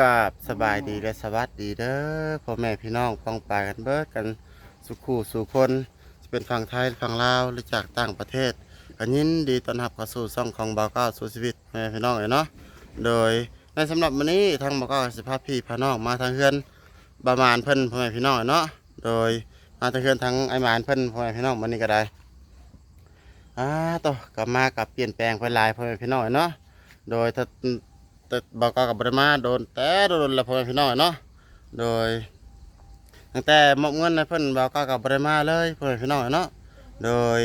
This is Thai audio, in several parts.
กราบสบายดีและสวัสดีเด้อพ่อแม่พี่น้องป้องปายกันเบิดกันสุขูสู่คนจะเป็นฝั่งไทยฝั่งลาวหรือจากต่างประเทศกันยินดีต้อนรับเข้าสู่ช่องของเบาเก้าสู่ชีวิตพ่อแม่พี่น้องเลยเนาะโดยในสำหรับวันนี้ทางเบาเก้าสิพาพี่พาน้องมาทางเฮือนประมาณเพิ่นพ่อแม่พี่น้องเนาะโดยมาทางเฮือนทางไอหมานเพิ่นพ่อแม่พี่น้องวันนี้ก็ได้อ่าต่อกลับมากับเปลี่ยนแปลงไปหลายพ่อแม่พี่น้องเนาะโดยถ้า แต่บอกกกับบริมาโดนแต่โดนละพ่อแม่พี่น้องเนาะโดยตั้งแต่มอบเงินให้เพิ่นบอกกกับบริมาเลยพ่อแม่พี่น้องเนาะโดย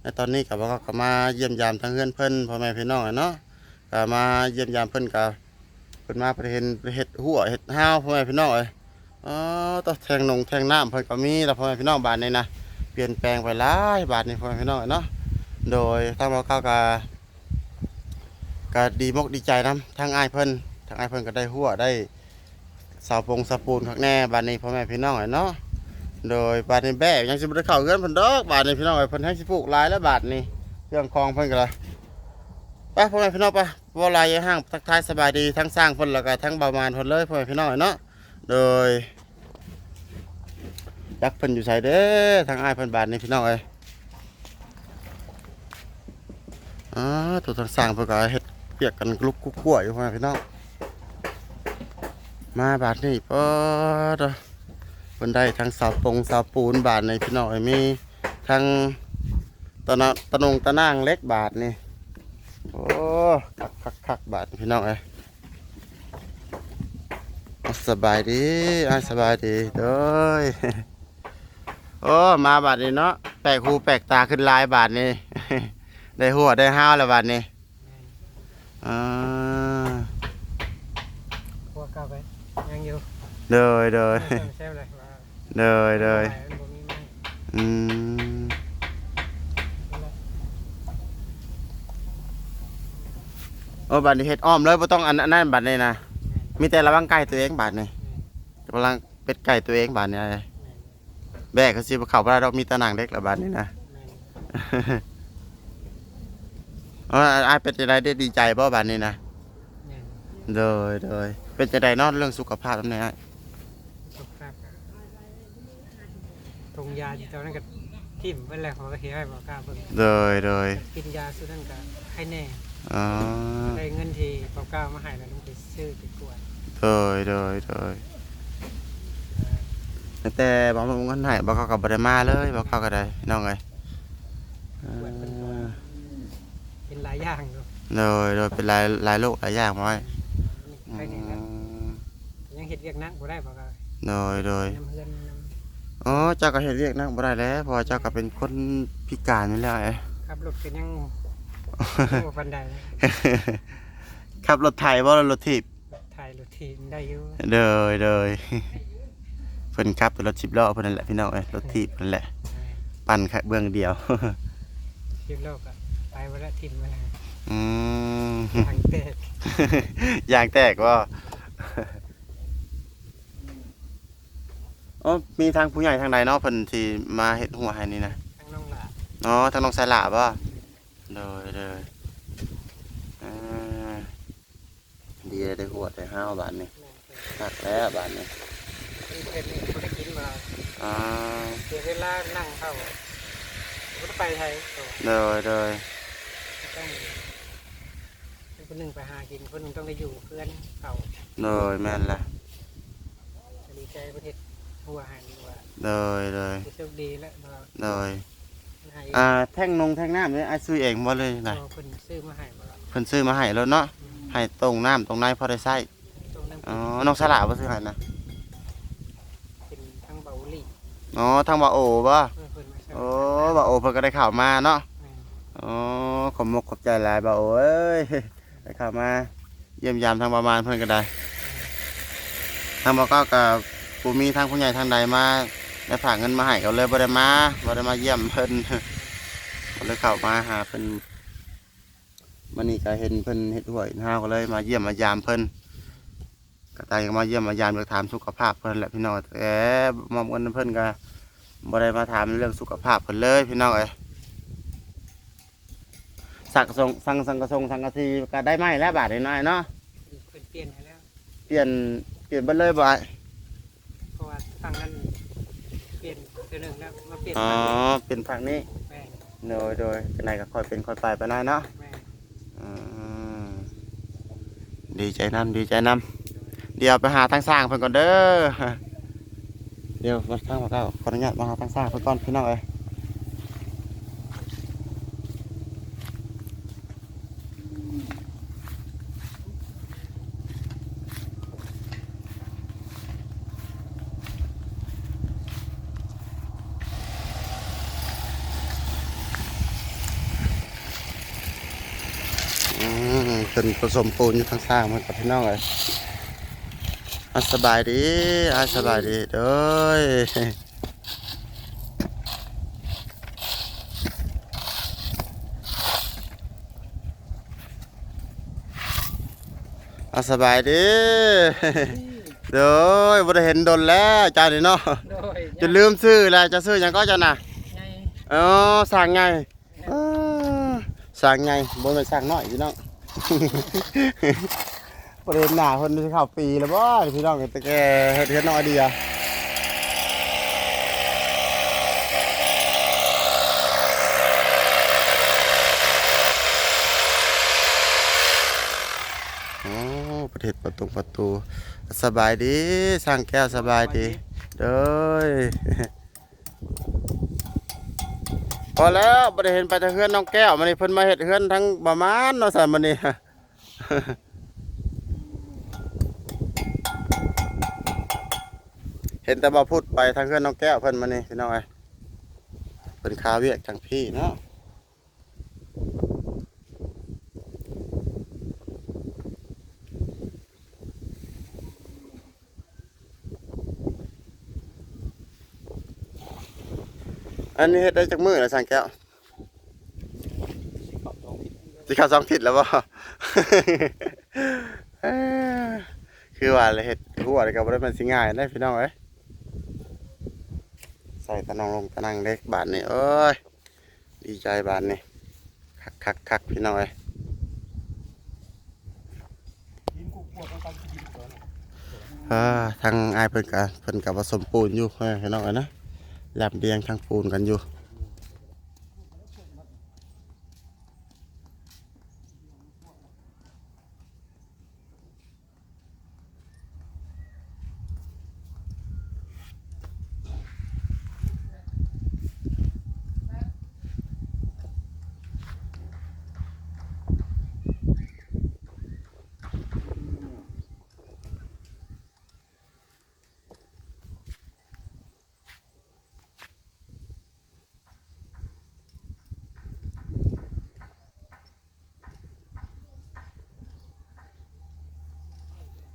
ในตอนนี้กับบอกกับมาเยี่ยมยามทางเพื่อนเพิ่นพ่อแม่พี่น้องเนาะก็มาเยี่ยมยามเพิ่นกับเพิ่นมาประเห็นเห็ดหัวเห็ดห้าวพ่อแม่พี่น้องเอ้ยอ๋อต้องแทงนงแทงน้ำเพิ่นก็มีแล้วพ่อแม่พี่น้องบ้านนี้นะเปลี่ยนแปลงไปหลายบาทนี้พ่อแม่พี่น้องเนาะ โดยทางบอกกับ ก็ดีมกดีใจนะทั้งอ้ายเพิ่นทั้งอ้ายเพิ่นก็ได้หัวได้สาวปงสาวปูนข้างแน่บานนี้พ่อแม่พี่น้องไอ้เนาะโดยบานนี้แบ่ยังสิบ่ได้เข้าเงินเพิ่นดอกบานนี้พี่น้องไอ้เพิ่นให้สิปลูกหลายแล้วบาทนี้เครื่องคลองเพิ่นก็เลยไปพ่อแม่พี่น้องไปบ่ลายห่างทักทายสบายดีทั้งสร้างเพิ่นแล้วก็ทั้งเบามานเพิ่นเลยพ่อแม่พี่น้องไอ้เนาะโดยจักเพิ่นอยู่ไสเด้อทางอ้ายเพิ่นบานนี้พี่น้องเอ้อ๋อตัวทางสร้างเพิ่นก็เฮ็ด ปียกกันกลุกกุ๊กกล้วยอยู่ม่พี่น้องมาบาทนี่ปอดเพิ่นได้ทั้งสาวปงสาวปูนบาทในพี่น้องเอ้ยมีทั้งตะนะตะนงตะนางเล็กบาทนี่โอ้คักคักคักบาทพี่น้องเอ้ยเอาสบายดีอ่าสบายดีเด้ยโอ้มาบาทนี้เนาะแปลกหูแปลกตาขึ้นลายบาทนี่ได้หัวได้ห้าวแล้วบาทนี้ อ่าพวกเก่าไปยังอยู่เดยเดยใช่เลยว่าเดยเดยไปมันบ่มีไม้อืมโอ้บัตรนี้เฮ็ดอ้อมเลยบ่ต้องอันอันนั้นบัตรนี้นะมีแต่ระวังไก่ตัวเองบัตรนี่ระวังเป็ดไก่ตัวเองบัตรนี่อะไรแบกก็สิบ่เข้าบ่ได้ดอกมีแตะนางเล็กละบัตรนี่นะ เอออายเป็นจังไดได้ดีใจบ่บัตรนี้นะเดยเดยเป็นจังไดเนอนเรื่องสุขภาพนำแน่อ้ายสุขภาพทงยาที่ตอนนั้นก็ทิ่มไปแล้วเขาก็เฮียให้บอกกล้าเบิ่งเดยเดยกินยาสุดนั้นก็ให้แน่อ๋อได้เงินที่บอกกล้ามาให้แล้วต้องไปซื้อไปกวดโดยโดยโดยแต่บางคนไหนบอกเขากับบริมาเลยบอกเขาก็ได้พี่น้องเลยเออ เป็นหลายอย่างอยู่โดยโดยเป็นหลายหลายโรคหลายอย่างมาไว้ใครเนี่ยยังเฮ็ดเวียกนักบ่ได้บอกกล้าโดยโดยน้ำเพื่อนน้อ๋อเจ้าก็เห็นเรียกนั่งบ่ได้แล้วเพราะว่าเจ้าก็เป็นคนพิการนี่แหละไอ้ำขับรถกันยังบ่ปันใดนะขับรถไถบ่รถถีบถ่ายรถทีมได้อยู่โดยโดยเพิ่นขับแต่รถสิบล้อเพิ่นนั่นแหละพี่น้องเอ้ยรถถีบนั่นแหละปั่นแค่เบื้องเดียวทีมโลก อะไปวันละทีมเวลาอืม ทางเตะยางแตกว่าอ๋อมีทางผู้ใหญ่ทางใดเนาะเพิ่นที่มาเฮ็ดหัวให้นี่นะทางน้องหลาอ๋อทางน้องสายหลาบ่โดยโดยอ่าดีเลยได้หัวได้ห้าวบาทนี่หักแล้วบาทนี่เพื่อนนี่บ่ได้กินมาอ่าเสียเวลานั่งเข้าบ่ได้ไปไทยตัวโดยโดย ต้องคนหนึ่งไปหากินคนหนึ่งต้องได้อยู่เพื่อนเขาโดยแม่นละจะดีใจประเทศหัวหันดีกว่าโดยโดยจะโชคดีแล้วมาโดยให้อ่าแท่งนงแท่งน้ำนี่อ้ายซื้อเองบ่เลยนะเอาคนซื้อมาให้มาเพิ่นซื้อมาให้แล้วเนาะให้ตรงน้ำตรงในพอได้ใช้ตรงนั้นอ๋อน้องสลาบ่ซื้อให้นะเป็นทั้งเบาหลีอ๋อทางว่าโอบ่เพื่อนเพื่อนมาช่วยโอ้บ่าโอเพิ่นก็ได้ข่าวมาเนาะ อ๋อขอบมกขอบใจหลายบ่าโอเอ้ยได้ข่าวมา เยี่ยมยามทางประมาณเพิ่อนก็ได้ ทางบ่ก็กับปูมีทางผู้ใหญ่ทางใดมาได้ฝากเงินมาให้ก็เลยบ่ได้มาบ่ได้มาเยี่ยมเพิ่นก็เลยเข้ามาหาเพิ่นมันนี่ก็เห็นเพิ่นเฮ็ดหวยห้าวก็เลยมาเยี่ยมมายามเพิ่นก็ตายก็มาเยี่ยมมายามอยากถามสุขภาพเพิ่นแหละพี่น้องแต่มอมเงินเพิ่นก็บ่ได้มาถามเรื่องสุขภาพเพิ่นเลยพี่น้องเอ้ย สักกระทรงสังสังกระทรงสังกะสีก็ได้ไหมแล้วบาทน้อยๆเนาะเพื่อนเปลี่ยนให้แล้ว เปปลี่ยนเปลี่ยนเบ่เลยบ่อ้ายเพราะว่าทางนั้นเปลี่ยนเทื่อหนึงแล้วมาเปลี่ยนอ๋อทางนี้เป็นฝั่งนี้แม่นโดยโดยจังไดก็ค่อยเป็นค่อยไปไปหน่อยเนาะแม่นอืมดีใจนํดีใจนํเดี๋ยวไปหาทางสร้างเพิ่นก่อนเด้อเดี๋ยวมาทางมาเก้าขออนุญาตมาหาทางสร้างเพิ่นก่อนพี่น้องเอ้ย อื มเป็นผสมปูนอยู่ทางสร้างมันกับพี่น้องเลยอาสบายดีอาสบายดีเด้อยอาสบายดีเด้อยบ่ได้เห็นดนแล้วเจ้านี่เนาะโดยจะลืมซื้อแล้วจะซื้อหยังก็เจ้าน่ะไงอ๋อสร้างไงอ่าสร้างไงบ่แม่นสร้างน้อยพี่น้อง ประเด็นหน้าเพิ่นสิเข้าปีแล้วบ่พี่น้องแต่แกเฮ็ดเฮ็ดน้อยเดียวโอ้ประเทศประตูประตู สบายดีสร้างแก้วสบายดี เด้ยพ อแล้วบ่ได้เห็นไปทางเฮือนน้องแก้วมันนี่เพิ่นมาเห็ดเฮือนทั้งประมาณเนาะสันมันนี่เห็นแต่บ่พูดไปทางเฮือนน้องแก้วเพิ่นมานี่พี่น้องไอ้เพิ่นคาเวียกจังพี่เนาะ อันนี้เฮ็ดได้จักมื้อแล้วสั่งแก้วสิเข้าสองทิศแล้วบ่เอ้อคือว่าเลยเฮ็ดหัวเลยก็บ่ได้มันสิง่ายได้พี่น้องเอ้ยใส่ตะนองลงตะนังเล็กบาทนี่เอ้ยดีใจบาทนี่คักคักคักพี่น้องเอ้ยอ่าทางอายเพิ่นก็เพิ่นก็ผสมปูนอยู่เฮ้ยพี่น้องเอ้ยนะ ลำเลียงทางปูนกันอยู่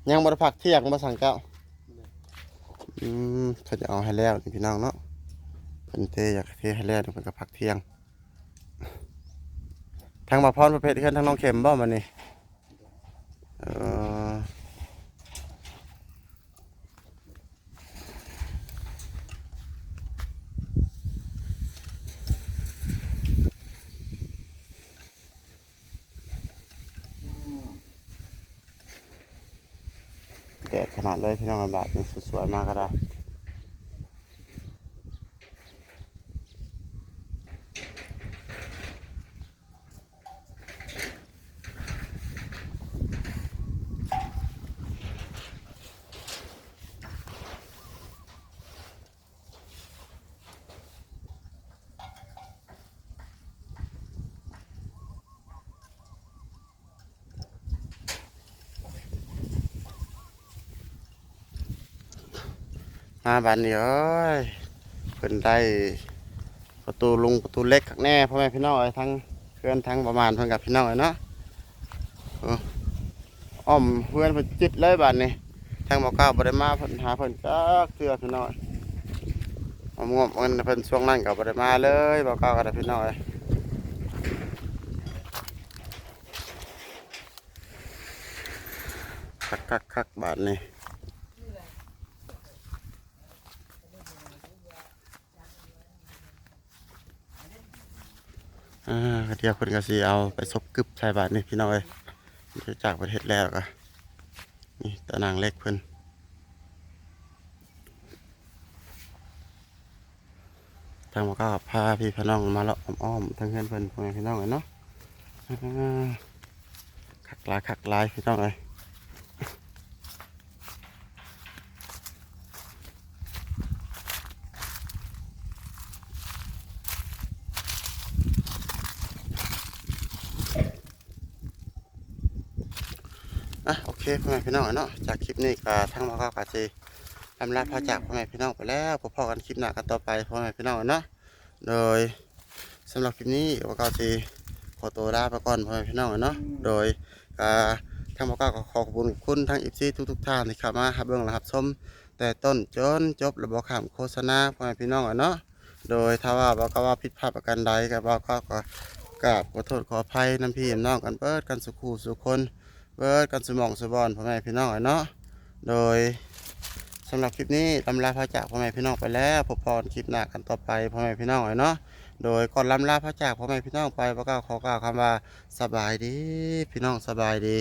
ยังบริพักเที่ยงบ่สั่งเก้าอืมเขาจะเอาให้แล้วนี่พี่น้องเนาะเพิ่นเทอยากเทให้แล้วเพิ่นก็พักเที่ยง ทางบ่พรประเภทเฮือนทางน้องเข็มบ่มันนี่เออแดดขนาดเลย พี่น้องบาทนี่สวยๆมากก็ได้ มาบานนี้เอ้ยเพิ่นได้ประตูลุงประตูเล็กข้างแน่พ่อแม่พี่น้องเอ้ยทั้งเพื่อนทั้งประมาณเพิ่นกับพี่น้องเอ้ยเนาะอ้อมเพื่อนเพิ่นจิตเลยบานนี้ทางหมอก้าวบ่ได้มาเพิ่นหาเพิ่นจักเทื่อพี่น้องเอ้ยมางวบเงินเพิ่นช่วงนั้นก็บ่ได้มาเลยบ่ก้าวก็ได้พี่น้องเอ้คักคักๆๆบาทนี้ อ่าเดี๋ยวคนก็สีเอาไปซบกึบใส่บาทนี่พี่น้องเอ้ยจากประเทศแล้วก็นี่ตะนางเล็กเพิ่นทางมาก็พาพี่พี่น้องมาเลาะอ้อมๆทางเพื่อนเพิ่นพ่อนพี่น้องเอ้ยเนาะคักลายคักลายพี่น้องเอ้ย อะโอเค พ่อแม่พี่น้องเนาะจากคลิปนี้ก็ทั้งมอก็กาจีลำลาพาจากพ่อแม่พี่น้องไปแล้วพบพอกันคลิปหน้ากันต่อไปพ่อแม่พี่น้องเนาะโดยสำหรับคลิปนี้หมอก็จีขอตัวลาไปก่อนพ่อแม่พี่น้องเนาะโดยก็ทั้งมอก็ขอขอบคุณคุณทั้งอีซีทุกทุกๆท่านที่เข้ามารับเบื้องรับชมแต่ต้นจนจบระบบข่าวโฆษณาพ่อแม่พี่น้องเนาะโดยถ้าว่าบอกว่าผิดพลาดประการใดก็บอกก็ก็กราบขอโทษขออภัยน้ำพี่น้องกันเปิดกันสุขูสุขคน เบิร์ดกันสมองสบอนพ่อแม่พี่น้องเนาะโดยสำหรับคลิปนี้ลำลาพระจากพ่อแม่พี่น้องไปแล้วพบพรคลิปหน้ากันต่อไปพ่อแม่พี่น้องเนาะโดยก่อนลำลาพระจากพ่อแม่พี่น้องไปพระเก้าขอกล่าวคำว่าสบายดี พี่น้องสบายดี